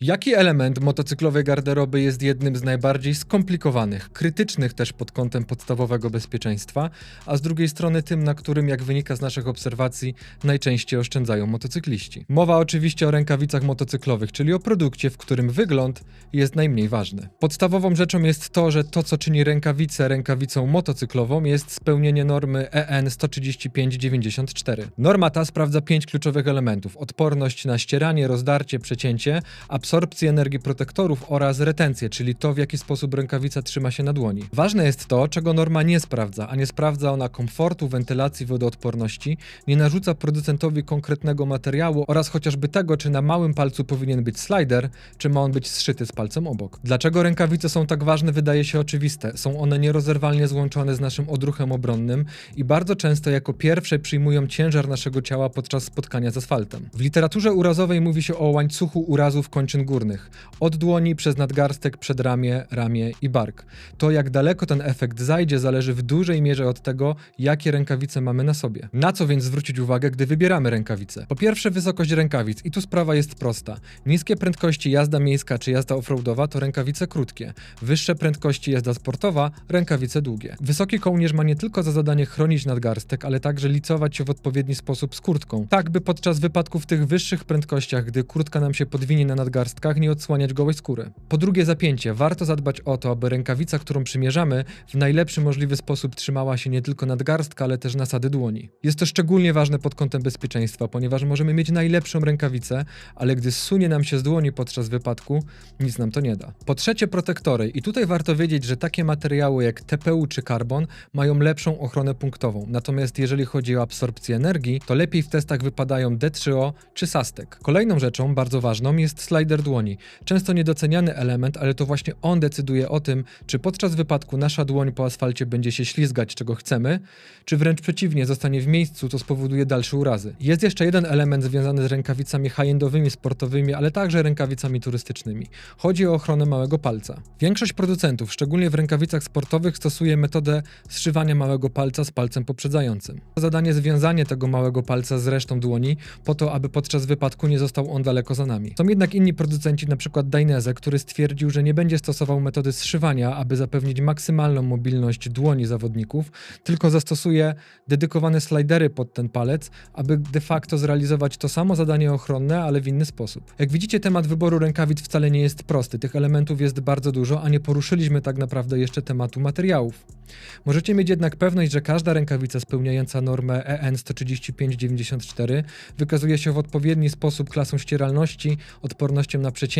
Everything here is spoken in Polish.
Jaki element motocyklowej garderoby jest jednym z najbardziej skomplikowanych, krytycznych też pod kątem podstawowego bezpieczeństwa, a z drugiej strony tym, na którym, jak wynika z naszych obserwacji, najczęściej oszczędzają motocykliści? Mowa oczywiście o rękawicach motocyklowych, czyli o produkcie, w którym wygląd jest najmniej ważny. Podstawową rzeczą jest to, że to, co czyni rękawicę rękawicą motocyklową, jest spełnienie normy EN 13594. Norma ta sprawdza pięć kluczowych elementów: odporność na ścieranie, rozdarcie, przecięcie, absorpcję energii protektorów oraz retencję, czyli to, w jaki sposób rękawica trzyma się na dłoni. Ważne jest to, czego norma nie sprawdza, a nie sprawdza ona komfortu, wentylacji, wodoodporności, nie narzuca producentowi konkretnego materiału oraz chociażby tego, czy na małym palcu powinien być slider, czy ma on być zszyty z palcem obok. Dlaczego rękawice są tak ważne, wydaje się oczywiste. Są one nierozerwalnie złączone z naszym odruchem obronnym i bardzo często jako pierwsze przyjmują ciężar naszego ciała podczas spotkania z asfaltem. W literaturze urazowej mówi się o łańcuchu urazów kończyn górnych, od dłoni przez nadgarstek, przedramię, ramię i bark. To jak daleko ten efekt zajdzie zależy w dużej mierze od tego, jakie rękawice mamy na sobie. Na co więc zwrócić uwagę, gdy wybieramy rękawice? Po pierwsze wysokość rękawic i tu sprawa jest prosta. Niskie prędkości jazda miejska czy jazda offroadowa to rękawice krótkie. Wyższe prędkości jazda sportowa, rękawice długie. Wysoki kołnierz ma nie tylko za zadanie chronić nadgarstek, ale także licować się w odpowiedni sposób z kurtką. Tak by podczas wypadków w tych wyższych prędkościach, gdy kurtka nam się podwinie na nadgarstkach, nie odsłaniać gołej skóry. Po drugie zapięcie. Warto zadbać o to, aby rękawica, którą przymierzamy, w najlepszy możliwy sposób trzymała się nie tylko nadgarstka, ale też nasady dłoni. Jest to szczególnie ważne pod kątem bezpieczeństwa, ponieważ możemy mieć najlepszą rękawicę, ale gdy zsunie nam się z dłoni podczas wypadku, nic nam to nie da. Po trzecie protektory. I tutaj warto wiedzieć, że takie materiały jak TPU czy karbon mają lepszą ochronę punktową. Natomiast jeżeli chodzi o absorpcję energii, to lepiej w testach wypadają D3O czy SASTEK. Kolejną rzeczą bardzo ważną jest slider dłoni. Często niedoceniany element, ale to właśnie on decyduje o tym, czy podczas wypadku nasza dłoń po asfalcie będzie się ślizgać, czego chcemy, czy wręcz przeciwnie, zostanie w miejscu, co spowoduje dalsze urazy. Jest jeszcze jeden element związany z rękawicami high-endowymi, sportowymi, ale także rękawicami turystycznymi. Chodzi o ochronę małego palca. Większość producentów, szczególnie w rękawicach sportowych, stosuje metodę zszywania małego palca z palcem poprzedzającym. Zadanie związanie tego małego palca z resztą dłoni, po to, aby podczas wypadku nie został on daleko za nami. Są jednak inni producenci, np. Dainese, który stwierdził, że nie będzie stosował metody zszywania, aby zapewnić maksymalną mobilność dłoni zawodników, tylko zastosuje dedykowane slidery pod ten palec, aby de facto zrealizować to samo zadanie ochronne, ale w inny sposób. Jak widzicie, temat wyboru rękawic wcale nie jest prosty. Tych elementów jest bardzo dużo, a nie poruszyliśmy tak naprawdę jeszcze tematu materiałów. Możecie mieć jednak pewność, że każda rękawica spełniająca normę EN 13594 wykazuje się w odpowiedni sposób klasą ścieralności, odpornością na przecięcia